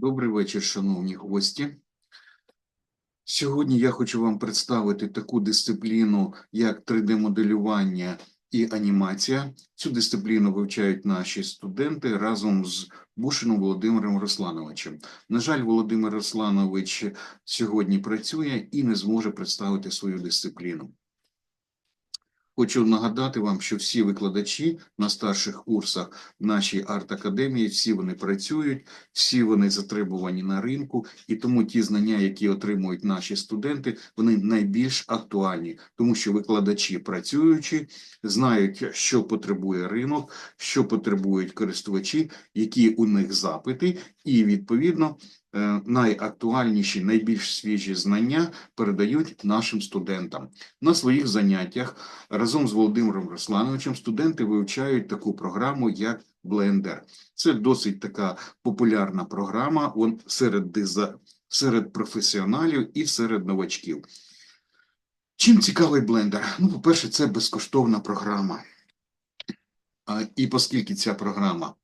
Добрий вечір, шановні гості. Сьогодні я хочу вам представити таку дисципліну, як 3D-моделювання і анімація. Цю дисципліну вивчають наші студенти разом з Бушином Володимиром Руслановичем. На жаль, Володимир Русланович сьогодні працює і не зможе представити свою дисципліну. Хочу нагадати вам, що всі викладачі на старших курсах нашій арт-академії, всі вони працюють, всі вони затребувані на ринку, і тому ті знання, які отримують наші студенти, вони найбільш актуальні, тому що викладачі працюючи, знають, що потребує ринок, що потребують користувачі, які у них запити, і відповідно найактуальніші, найбільш свіжі знання передають нашим студентам на своїх заняттях. Разом з Володимиром Руслановичем студенти вивчають таку програму, як Blender. Це досить така популярна програма серед, диза... серед професіоналів і серед новачків. Чим цікавий Blender? Ну, по-перше, це безкоштовна програма. І оскільки ця програма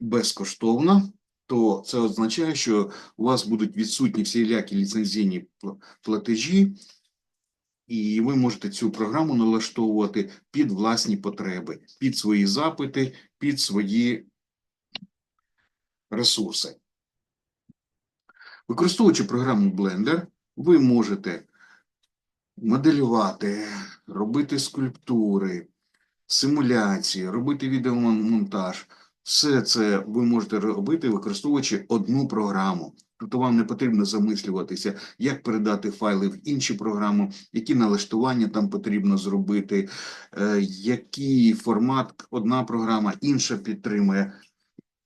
безкоштовна, то це означає, що у вас будуть відсутні всілякі ліцензійні платежі, і ви можете цю програму налаштовувати під власні потреби, під свої запити, під свої ресурси. Використовуючи програму Blender, ви можете моделювати, робити скульптури, симуляції, робити відеомонтаж. Все це ви можете робити, використовуючи одну програму. Тобто вам не потрібно замислюватися, як передати файли в інші програми, які налаштування там потрібно зробити, е, який формат одна програма, інша підтримує.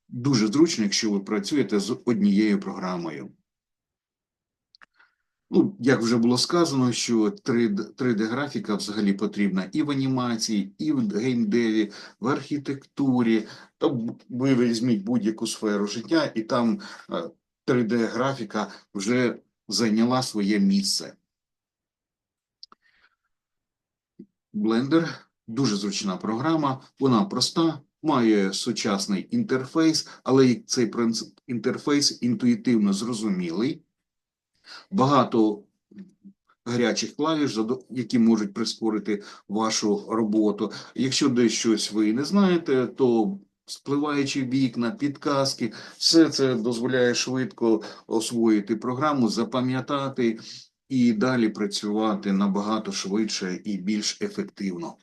Дуже зручно, якщо ви працюєте з однією програмою. Ну, як вже було сказано, що 3D, 3D-графіка взагалі потрібна і в анімації, і в геймдеві, в архітектурі. То ви візьміть будь-яку сферу життя, і там е, 3D-графіка вже зайняла своє місце. Blender дуже зручна програма, вона проста, має сучасний інтерфейс, але цей інтерфейс інтуїтивно зрозумілий. Багато гарячих клавіш, які можуть прискорити вашу роботу. Якщо десь щось ви не знаєте, то спливаючи вікна, підказки, все це дозволяє швидко освоїти програму, запам'ятати і далі працювати набагато швидше і більш ефективно.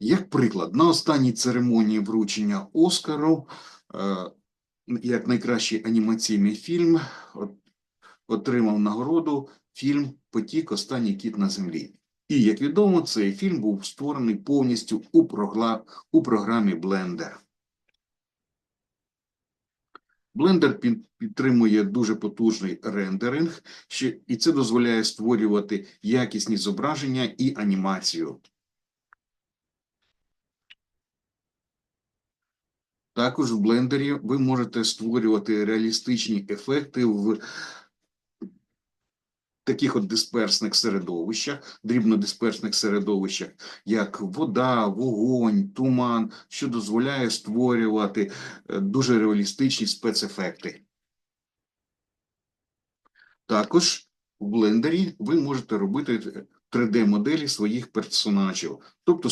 Як приклад, на останній церемонії вручення Оскару е, як найкращий анімаційний фільм отримав нагороду фільм Потік Останній кіт на землі. І, як відомо, цей фільм був створений повністю у, прогла... у програмі Blender. Blender підтримує дуже потужний рендеринг, і це дозволяє створювати якісні зображення і анімацію. Також в блендері ви можете створювати реалістичні ефекти в таких от дисперсних середовищах, дрібнодисперсних середовищах, як вода, вогонь, туман, що дозволяє створювати е, дуже реалістичні спецефекти. Також в блендері ви можете робити 3D-моделі своїх персонажів, тобто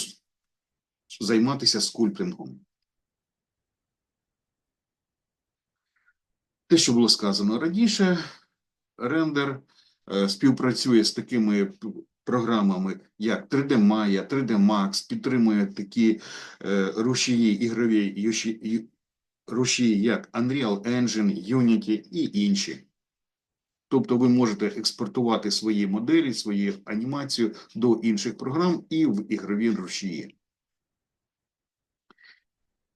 займатися скульптингом. Те, що було сказано раніше, рендер е, співпрацює з такими програмами, як 3D Maya, 3D Max, підтримує такі е, рушії, ігрові рушії, як Unreal Engine, Unity і інші. Тобто ви можете експортувати свої моделі, свою анімацію до інших програм і в ігрові рушії.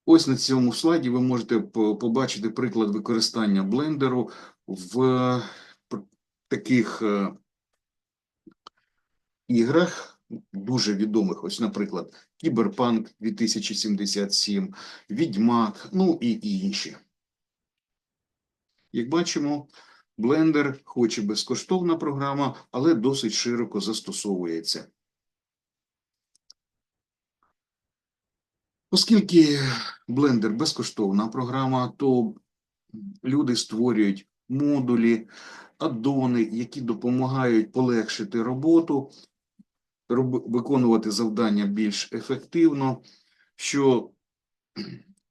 Ось на цьому слайді ви можете побачити приклад використання блендеру в таких е, іграх, дуже відомих, ось, наприклад, Кіберпанк 2077, Відьмак, ну і інші. Як бачимо, Blender, хоч і безкоштовна програма, але досить широко застосовується. Оскільки Blender безкоштовна програма, то люди створюють модулі, аддони, які допомагають полегшити роботу, роб- виконувати завдання більш ефективно, що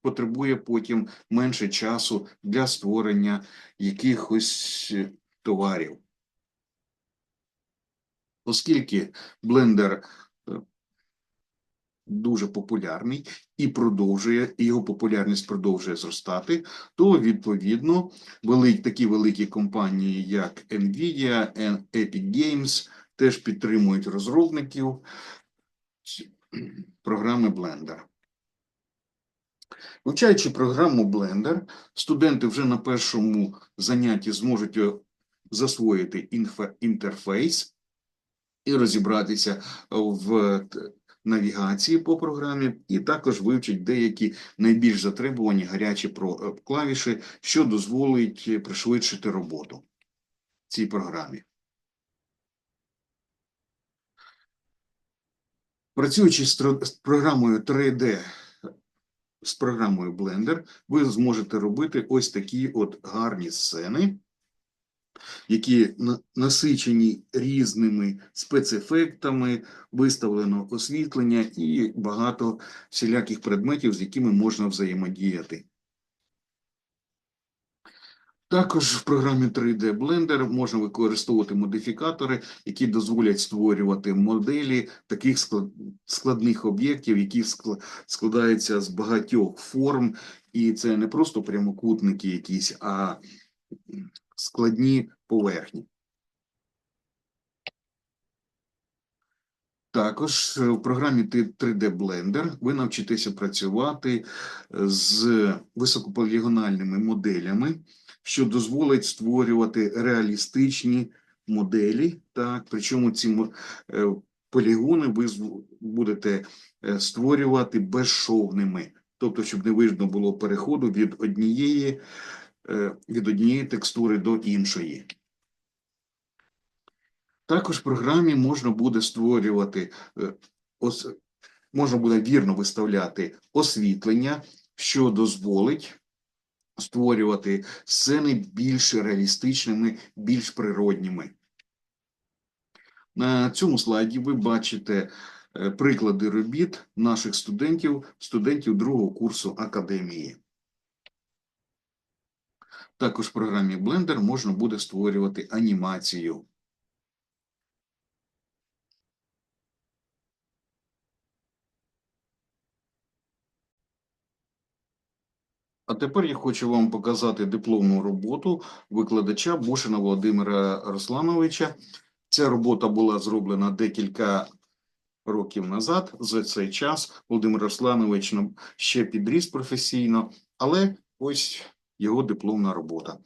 потребує потім менше часу для створення якихось е, товарів. Оскільки Blender дуже популярний і продовжує, його популярність продовжує зростати, то відповідно вели, такі великі компанії, як Nvidia, Epic Games, теж підтримують розробників програми Blender. Вивчаючи програму Blender, студенти вже на першому занятті зможуть е, засвоїти інфа- інтерфейс і розібратися в т- навігації по програмі, і також вивчить деякі найбільш затребувані гарячі е, клавіші, що дозволить е, пришвидшити роботу цій програмі. Працюючи з програмою 3D, з програмою Blender, ви зможете робити ось такі от гарні сцени, які насичені різними спецефектами, виставлено освітлення і багато всіляких предметів, з якими можна взаємодіяти. Також в програмі 3D Blender можна використовувати модифікатори, які дозволять створювати моделі таких складних об'єктів, які складаються з багатьох форм, і це не просто прямокутники якісь, а складні поверхні. Також в програмі 3D Blender ви навчитеся працювати е, з високополігональними моделями, що дозволить створювати реалістичні моделі. Так, причому ці е, полігони ви будете е, створювати безшовними, тобто, щоб не видно було переходу від однієї, від однієї текстури до іншої. Також в програмі можна буде створювати, е, можна буде вірно виставляти освітлення, що дозволить створювати сцени більш реалістичними, більш природніми. На цьому слайді ви бачите е, приклади робіт наших студентів, студентів другого курсу академії. Також в програмі Blender можна буде створювати анімацію. А тепер я хочу вам показати дипломну роботу викладача Бушина Володимира Руслановича. Ця робота була зроблена декілька років назад. За цей час Володимир Русланович ще підріс професійно, але ось його дипломна робота.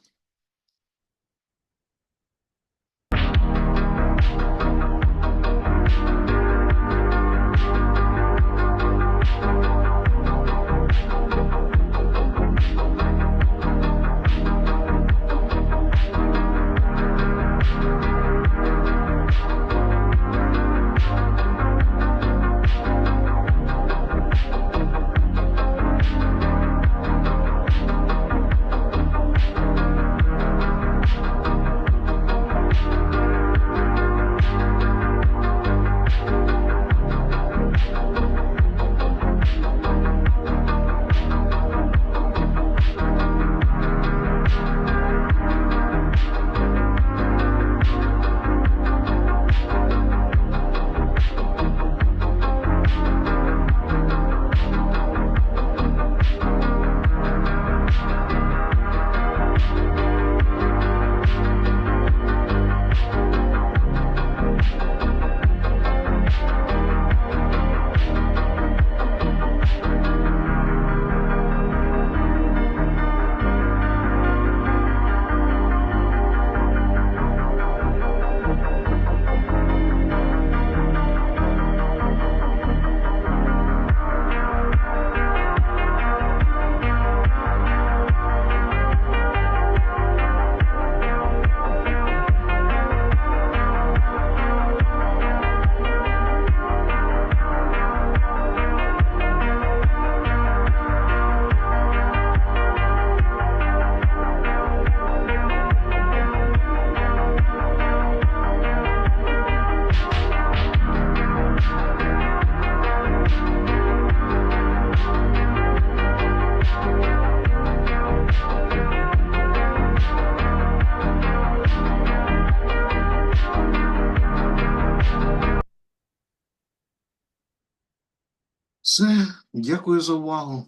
Дякую за увагу.